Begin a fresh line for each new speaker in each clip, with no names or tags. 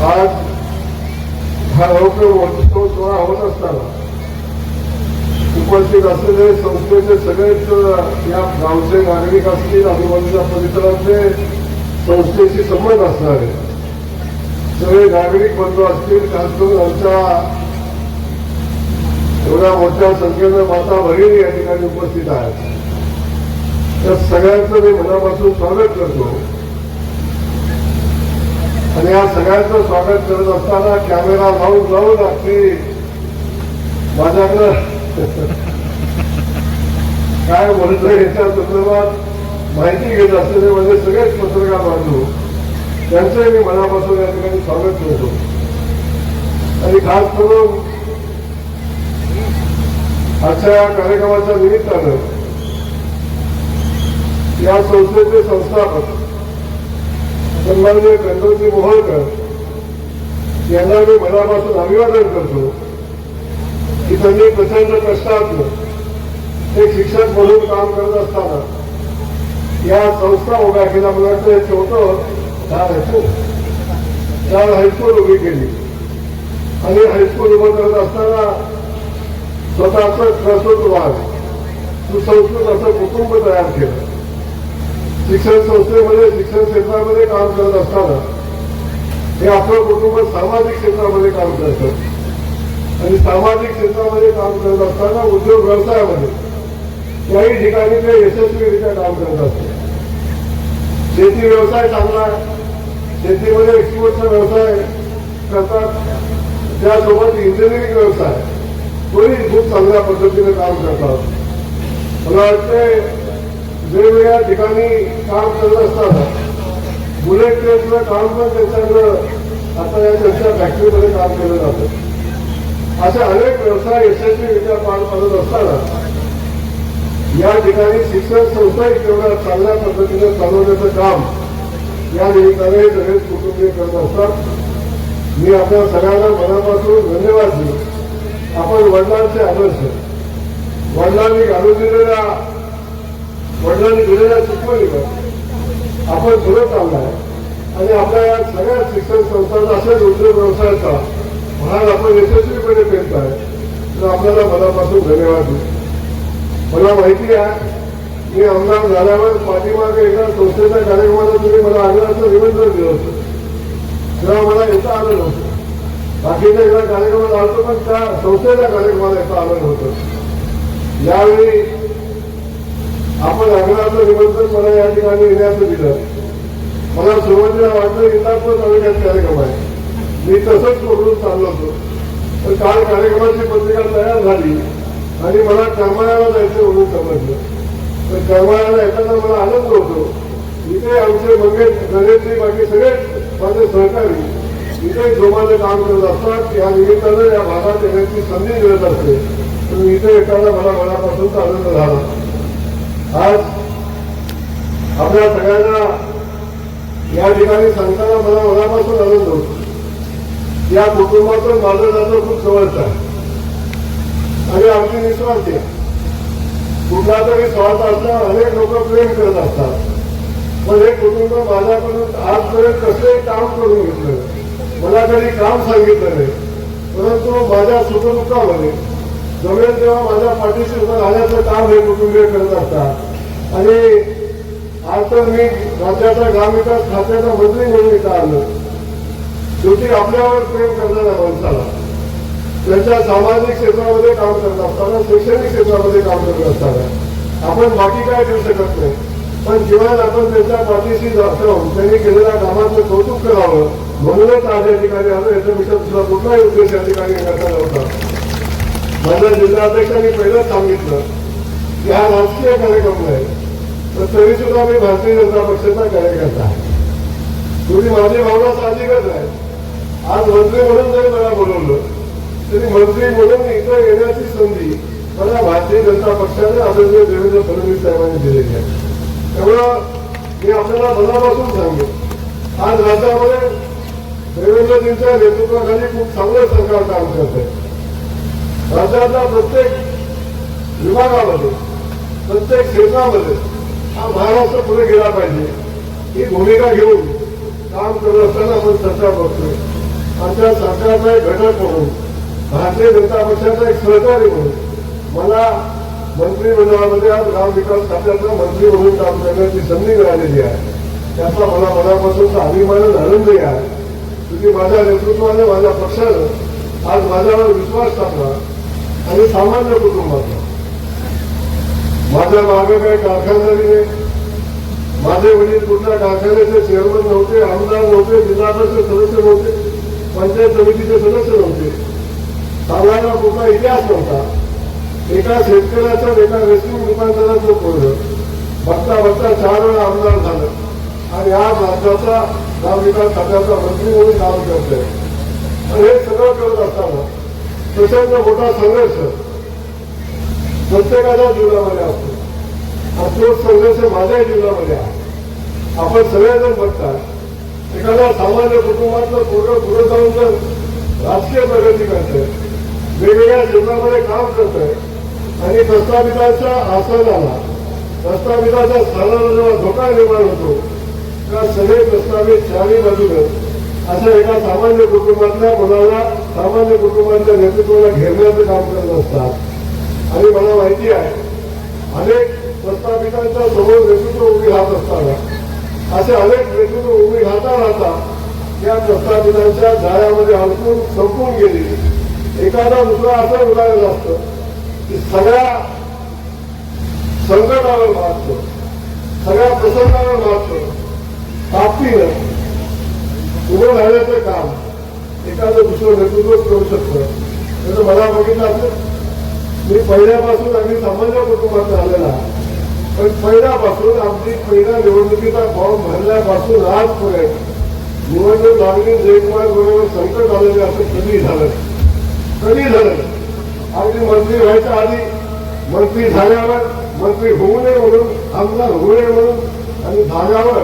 आज हा लवकर होत असताना उपस्थित असलेले संस्थेचे सगळेच या गावचे नागरिक असतील आजूबाजूच्या परिसरातले संस्थेशी संबंध असणारे सगळे नागरिक बंधू असतील खास करून आमच्या एवढ्या मोठ्या संख्येनं माता भगिनी या ठिकाणी उपस्थित आहेत. त्या सगळ्यांचं मी मनापासून स्वागत करतो. आणि या सगळ्यांचं स्वागत करत असताना कॅमेरा लावून लावून अगदी माझ्याकडं काय म्हणतोय याच्या संदर्भात माहिती घेत असलेले माझे सगळेच पत्रकार बांधू त्यांचंही मी मनापासून या ठिकाणी स्वागत करतो. आणि खास करून आजच्या या कार्यक्रमाच्या निमित्तानं या संस्थेचे संस्थापक सन्माननीय गणपती मोहोळकर यांना मी मनापासून अभिवादन करतो की त्यांनी प्रचंड कष्टात एक शिक्षक म्हणून काम करत असताना या संस्था उभ्या केल्या. मला वाटतं हे छोटं चार हायस्कूल चार हायस्कूल उभी केली. आणि हायस्कूल उभं करत असताना स्वतःचं कर्तृत्ववान सुसंस्कृत असं कुटुंब तयार केलं. शिक्षण संस्थेमध्ये शिक्षण क्षेत्रामध्ये काम करत असताना हे आपलं कुटुंब सामाजिक क्षेत्रामध्ये काम करतं आणि सामाजिक क्षेत्रामध्ये काम करत असताना उद्योग व्यवसायामध्ये त्याही ठिकाणी ते यशस्वीरित्या काम करत असतात शेती व्यवसाय चांगला आहे. शेतीमध्ये एक्सपोर्टचा व्यवसाय करतात. त्यासोबत इंजिनिअरिंग व्यवसाय तोही खूप चांगल्या पद्धतीने काम करतात. मला वाटते वेगवेगळ्या ठिकाणी काम करत असताना बुलेट ट्रेनचं काम पण त्यांच्याकडं आता या त्यांच्या फॅक्टरीमध्ये काम केलं जातं. असे अनेक व्यवसाय यशस्वीरित्या पार पाडत असताना या ठिकाणी शिक्षण संस्थाही तेवढ्या चांगल्या पद्धतीने चालवण्याचं काम या निमित्ताने सगळेच कुटुंबीय करत असतात. मी आपल्या सगळ्यांना मनापासून धन्यवाद देतो. आपण वडिलांचे आदर्श वडिलांनी घालून दिलेल्या वडिलांनी दिलेल्या शिकवणीवर आपण पुढे चाललाय आणि आपल्या या सगळ्या शिक्षण संस्थांचा असेच उद्योग व्यवसायाचा भाग आपण यशस्वीपणे पेरताय तर आपल्याला मनापासून धन्यवाद मला माहिती आहे मी आमदार झाल्यावर पाठीमागे एका संस्थेच्या कार्यक्रमाला तुम्ही मला आग्रहाचं निमंत्रण दिलं होतं. तेव्हा मला येता आलं नव्हतं. बाकीच्या एका कार्यक्रमाला आलो पण त्या संस्थेच्या कार्यक्रमाला येता आलं नव्हतं. यावेळी आपण आग्रहाचं निमंत्रण मला या ठिकाणी येण्याचं दिलं. मला सुरुवातीला वाटलं इंदापूर तालुक्यात कार्यक्रम आहे. मी तसंच पकडून चाललो होतो. तर काल कार्यक्रमाची पत्रिका तयार झाली आणि मला करमाळ्याला जायचं म्हणून समजलं. तर करमाळ्याला येताना मला आनंद होतो. इथे आमचे मंगेश गणेशजी बाकी सगळे माझे सहकारी इथे जोमाने काम करत असतात. या निमित्तानं या भागात येण्याची संधी मिळत असते. तर इथे येताना मला मनापासून आनंद झाला. आज आपल्या सगळ्यांना या ठिकाणी सांगताना मला मनापासून आनंद होतो. या कुटुंबाचं माझं जातं खूप जवळचं आहे. आणि आमची निस्वार्थी आहे. कुठला तरी स्वार्थ असला अनेक लोक प्रेम करत असतात. पण हे कुटुंब माझ्याकडून आजपर्यंत कसलंही काम करून घेतलं मला कधी काम सांगितलं नाही. परंतु माझ्या सुखदुःखामध्ये जमेल तेव्हा माझ्या पाठीशी उभं राहण्याचं काम हे कुटुंबीय करत असतात. आणि आज तर मी राज्याचा ग्रामविकास खात्याचा मंत्री म्हणून इथं आलो शेवटी आपल्यावर प्रेम करणाऱ्या माणसाला त्यांच्या सामाजिक क्षेत्रामध्ये काम करत असताना शैक्षणिक क्षेत्रामध्ये काम करत असताना आपण बाकी काय करू शकत नाही. पण जीवन आपण त्यांच्या पाठीशी जास्त त्यांनी केलेल्या कामाचं कौतुक करावं म्हणूनच आज या ठिकाणी आलो. याच्यापेक्षा दुसरा कुठलाही उद्देश या ठिकाणी करता नव्हता. म्हणजे माझ्या जिल्हाध्यक्षांनी पहिलंच सांगितलं की हा राजकीय कार्यक्रम नाही तर तरी सुद्धा मी भारतीय जनता पक्षाचा कार्यकर्ता आहे. तुम्ही माझी भावना साहजिकच आहे आज मंत्री म्हणून जरी मला बोलवलं तरी मंत्री म्हणून इथं येण्याची संधी मला भारतीय जनता पक्षाने आदरणीय देवेंद्र फडणवीस साहेबांनी दिलेली आहे. त्यामुळं मी आपल्याला मनापासून सांगेन आज राज्यामध्ये देवेंद्रजींच्या नेतृत्वाखाली खूप चांगलं सरकार काम करत आहे राज्याच्या प्रत्येक विभागामध्ये प्रत्येक क्षेत्रामध्ये हा महाराष्ट्र पुढे गेला पाहिजे. ही भूमिका घेऊन काम करत असताना आपण चर्चा करतोय. आमच्या सरकारचा एक घटक म्हणून भारतीय जनता पक्षाचा एक सहकारी म्हणून मला मंत्रिमंडळामध्ये आज गाव विकास खात्याचा मंत्री म्हणून काम करण्याची संधी मिळालेली आहे. त्याचा मला मनापासूनचा अभिमान आनंदही आहे. तुम्ही माझ्या नेतृत्वाने माझ्या पक्षानं आज माझ्यावर विश्वास टाकला. आणि सामान्य कुटुंबाचा. माझ्या मागे काही कारखाना नाही माझे वडील कुठल्या कारखान्याचे चेअरमन नव्हते आमदार नव्हते जिल्हाचे सदस्य नव्हते पंचायत समितीचे सदस्य नव्हते. सांगायला कुठला इतिहास नव्हता. एका शेतकऱ्याचं एका रेस्क्यू दुकानदाराचं पोरं. बघता बघता चार वेळा आमदार झालं. आणि आज राज्याचा ग्रामविकास खात्याचा मंत्री म्हणून काम करतोय. आणि हे सगळं करत असताना प्रचंड मोठा संघर्ष प्रत्येकाच्या जीवनामध्ये असतो. आणि तो संघर्ष माझ्या जीवनामध्ये आहे. आपण सगळेजण बघता एखाद्या सामान्य कुटुंबातलं पोरं पुढे जाऊन जर राजकीय प्रगती करतंय वेगवेगळ्या क्षेत्रामध्ये काम करतंय आणि प्रस्ताविताच्या आसनाला प्रस्ताविताच्या स्थानाला जेव्हा धोका निर्माण होतो तेव्हा सगळे प्रस्तावित चारही बाजूने असं एका सामान्य कुटुंबातल्या मुलाला सामान्य कुटुंबांच्या नेतृत्वाला घेरण्याचं काम करत असतात. आणि मला माहिती आहे अनेक प्रस्थापितांच्या समोर नेतृत्व उभी राहत असताना असे अनेक नेतृत्व उभी राहता राहता या प्रस्थापितांच्या जाळ्यामध्ये अडकून संपून गेली. एखादा दुसरा असं उदाहरण असतं की सगळ्या संकटावर मारतो सगळ्या प्रसंगावर मारतो तापतीनं उभं राहण्याचं काम एखादं दुसरं नेतृत्व करू शकतं. त्याचं मला बघितलं असं मी पहिल्यापासून आम्ही सामान्य कुटुंबात आलेला पण पहिल्यापासून आमची पहिल्या निवडणुकीचा फॉर्म भरल्यापासून आजपर्यंत निवडणूक लागली जयकुमार बरोबर संकट आलेले असं कधी झालं कधी झालं अगदी मंत्री व्हायच्या आधी मंत्री झाल्यावर मंत्री होऊ नये म्हणून आमदार होऊ नये म्हणून आणि झाल्यावर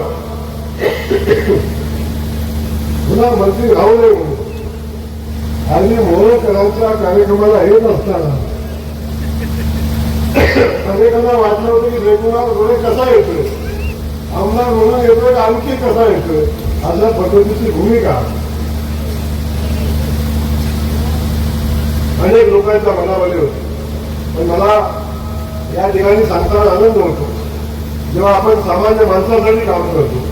पुन्हा मंत्री राहू नये म्हणून. आणि मोहकरांच्या कार्यक्रमाला येत असताना अनेकांना वाटलं होतं की जयकुमार गोळे कसा येतोय? आमदार म्हणून येतोय आणखी कसा येतोय? अशा पद्धतीची भूमिका. अनेक लोकांच्या मनामध्ये होती. पण मला या ठिकाणी सांगताना आनंद होतो. जेव्हा आपण सामान्य माणसासाठी काम करतो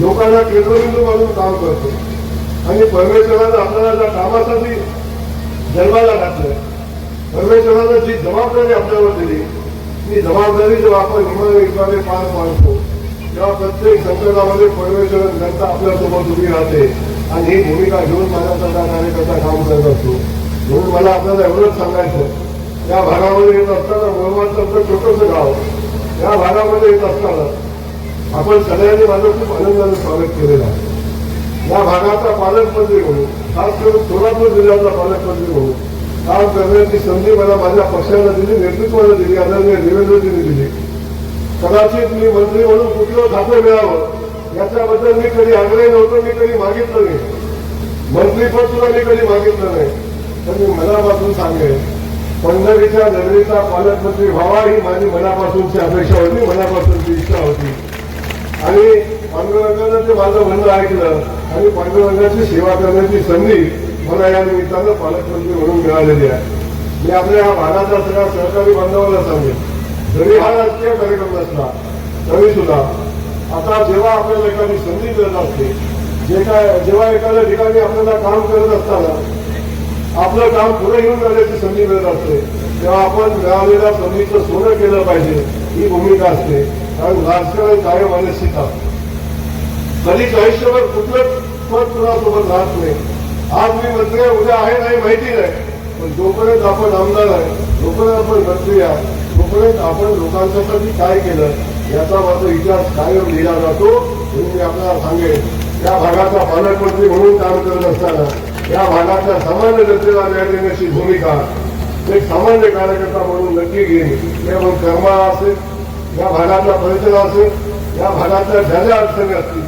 लोकांना केंद्रबिंदू म्हणून काम करतो आणि परमेश्वरानं आपल्याला त्या कामासाठी जन्माला घातलं परमेश्वरानं जी जबाबदारी आपल्यावर दिली ती जबाबदारी जेव्हा आपण पार पाडतो तेव्हा प्रत्येक संकटामध्ये परमेश्वर जनता आपल्यासोबत उभी राहते आणि ही भूमिका घेऊन माझ्यासारखा कार्यकर्ता काम करत असतो. म्हणून मला आपल्याला एवढंच सांगायचं या भागामध्ये येत असताना मुळमाचं आपलं छोटंसं गाव या भागामध्ये येत असताना आपण सगळ्यांनी माझं खूप आनंदाने स्वागत केलेलं आहे. या भागाचा पालकमंत्री म्हणून खास करून सोलापूर जिल्ह्याचा पालकमंत्री म्हणून काम करण्याची संधी मला माझ्या पक्षाला दिली नेतृत्वाला दिली आदरणीय देवेंद्रजींनी दिली. कदाचित मी मंत्री म्हणून कुठलं खातं मिळावं याच्याबद्दल मी कधी आग्रही नव्हतो मी कधी मागितलं नाही. मंत्रीपद सुद्धा मी कधी मागितलं नाही. तर मी मनापासून सांगेन पंढरीच्या नगरीचा पालकमंत्री व्हावा ही माझी मनापासूनची अपेक्षा होती मनापासूनची इच्छा होती. आणि पांडुरंगानं ते माझं म्हणणं ऐकलं आणि पांडुरंगाची सेवा करण्याची संधी मला या निमित्तानं पालकमंत्री म्हणून मिळालेली आहे. मी आपल्या या भागाचा सगळ्या सहकारी बांधवाला सांगेन. जरी हा राजकीय कार्यक्रम नसला तरी सुद्धा आता जेव्हा आपल्याला एखादी संधी मिळत असते जे काय जेव्हा एखाद्या ठिकाणी आपल्याला काम करत असताना आपलं काम पुढे घेऊन जाण्याची संधी मिळत असते तेव्हा आपण मिळालेल्या संधीचं सोनं केलं पाहिजे ही भूमिका असते. कारण राजकारण कायम अनिश्चित असतं कधीच आयुष्यभर कुठलं पद कुणासोबत राहत नाही. आज मी मंत्री आहे उद्या आहे नाही माहिती नाही. पण जोपर्यंत आपण आमदार आहे जोपर्यंत आपण मंत्री आहे तोपर्यंत आपण लोकांच्यासाठी काय केलं याचा माझा इतिहास कायम लिहिला जातो. म्हणून मी आपल्याला सांगेन या भागाचा पालकमंत्री म्हणून काम करत असताना या भागातल्या सामान्य जनतेला न्याय देण्याची भूमिका एक सामान्य कार्यकर्ता म्हणून नक्की घेईन. ते मग कर्मा असेल या भागातला परिचय असेल या भागातल्या ज्या ज्या अडचणी असतील.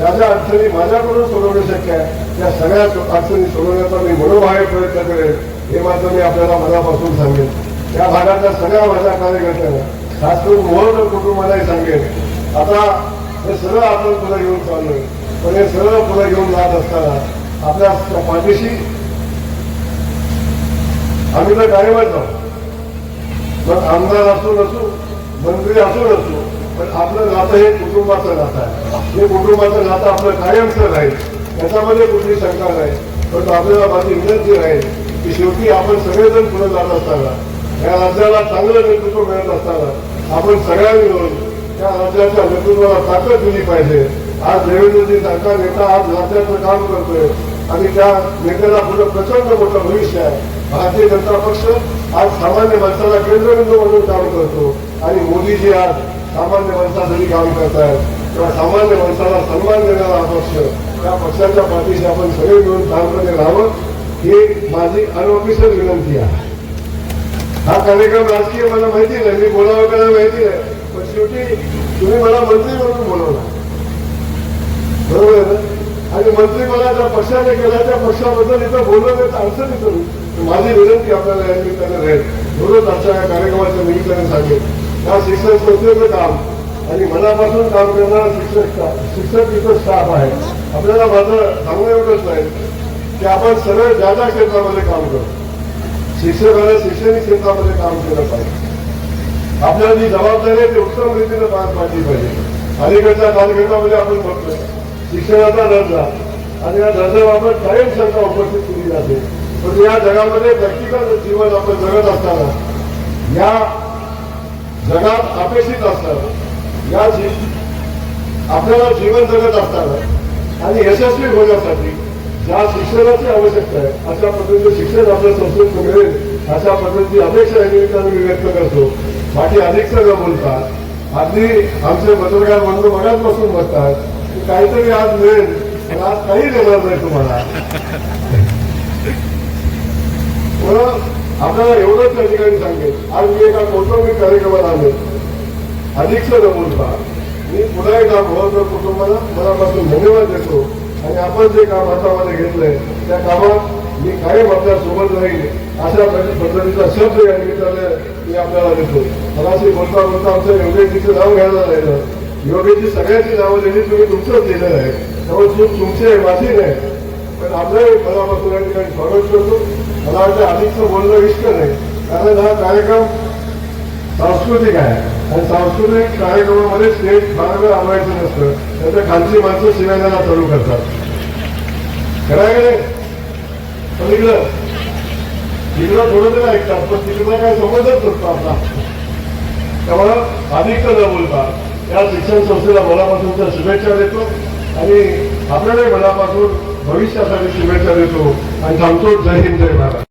ज्या ज्या अडचणी माझ्याकडून सोडवणे शक्य आहे त्या सगळ्या अडचणी सोडवण्याचा मी मनोभावे प्रयत्न करेन हे मात्र मी आपल्याला मनापासून सांगेन. त्या भागातल्या सगळ्या माझ्या कार्यकर्त्यांना खास करून मोहन कुटुंबालाही सांगेन. आता हे सगळं आपण पुढे घेऊन चाललोय. पण हे सगळं पुढे घेऊन जात असताना आपल्या पाठीशी आम्ही तर कायमच आहोत. मग आमदार असो नसू मंत्री असो नसू पण आपलं नातं हे कुटुंबाचं नातं आहे. हे कुटुंबाचं नातं आपलं कायमचं राहील. त्याच्यामध्ये कुठली शंका नाही. पण आपल्याला माझी विनंती राहील की शेवटी आपण सगळेजण पुढे जात असताना या राज्याला चांगलं नेतृत्व मिळत असताना आपण सगळ्यांनी मिळून त्या राज्याच्या नेतृत्वाला ताकद दिली पाहिजे. आज देवेंद्रजी सारखा नेता आज राज्याचं काम करतोय. आणि त्या नेत्याला पुढे प्रचंड मोठं भविष्य आहे. भारतीय जनता पक्ष आज सामान्य माणसाला केंद्रबिंदू म्हणून काम करतो. आणि मोदीजी आज सामान्य माणसासाठी काम करतायत किंवा सामान्य माणसाला सन्मान देणारा पक्ष त्या पक्षाच्या पाठीशी आपण सगळे मिळून ठामपणे राहावं ही माझी अनऑफिशियल विनंती आहे. हा कार्यक्रम राजकीय मला माहिती नाही मी बोलावं का माहिती नाही पण शेवटी तुम्ही मला मंत्री म्हणून बोलवला. बरोबर आहे ना? आणि मंत्री मला ज्या पक्षाने केला त्या पक्षाबद्दल इथं बोलणं नाही. तर अडचण इथं माझी विनंती आपल्याला या निमित्ताने राहील म्हणूनच आजच्या या कार्यक्रमाच्या निमित्ताने सांगेल हा शिक्षण संस्थेचं काम आणि मनापासून काम करणारा शिक्षक शिक्षक इथं स्टाफ आहे. आपल्याला माझं सांगणं एवढंच नाही की आपण सगळं ज्या ज्या क्षेत्रामध्ये काम करतो शिक्षकाला शिक्षण क्षेत्रामध्ये काम केलं पाहिजे. आपल्याला जी जबाबदारी आहे ती उत्तम रीतीने पार पाडली पाहिजे. अलीकडच्या कालखंडामध्ये आपण बघतोय शिक्षणाचा दर्जा आणि या दर्जाबाबत कायम शंका उपस्थित केली जाते. पण या जगामध्ये व्यक्तिगत जीवन आपण जगत असताना या जगात अपेक्षित असतात या जी आपल्याला जीवन जगत असताना आणि यशस्वी होण्यासाठी ज्या शिक्षणाची आवश्यकता आहे अशा पद्धतीचं शिक्षण आपल्या संस्कृत मिळेल अशा पद्धतीची अपेक्षा या निमित्ताने मी व्यक्त करतो. बाकी अधिक न बोलता अगदी आमचे पत्रकार बंधू मगाच बसून की काहीतरी आज मिळेल पण आज काही देणार नाही तुम्हाला. आपल्याला एवढंच त्या ठिकाणी सांगेल आज मी एका कौटुंबिक कार्यक्रमाला आले. अधिकच न बोलता मी पुन्हा एकदा भोवकर कुटुंबाला मनापासून धन्यवाद देतो आणि आपण जे काम हातामध्ये घेतलंय त्या कामात मी कायम आपल्यासोबत राहील अशा पद्धतीचा शब्द या निमित्ताने मी आपल्याला देतो. मला असे बोलता बोलता आमचं योगेशजीचं नाव घ्यायला राहिलं योगेशजी सगळ्यांची नावं दिली तुम्ही तुमचंच दिलेलं आहे. त्यामुळे चूक तुमची आहे माझी नाही. पण आपल्याही मनापासून या ठिकाणी स्वागत करतो. मला वाटतं अधिकचं बोलणं इष्ट नाही. कारण हा कार्यक्रम सांस्कृतिक आहे. आणि सांस्कृतिक कार्यक्रमामध्ये स्टेज फार वेळ आवायचं नसतं. त्याच्या खालची माणसं शिवायला चालू करतात. खरं आहे पण इकडं तिकडं थोडं तरी ऐकतात पण तिकडं काय समजच नसतो आपला. त्यामुळं अधिक न बोलता या शिक्षण संस्थेला मनापासूनच्या शुभेच्छा देतो. आणि आपल्यालाही मनापासून भविष्यासाठी शुभेच्छा देतो आणि सांगतो जय हिंद जय महाराज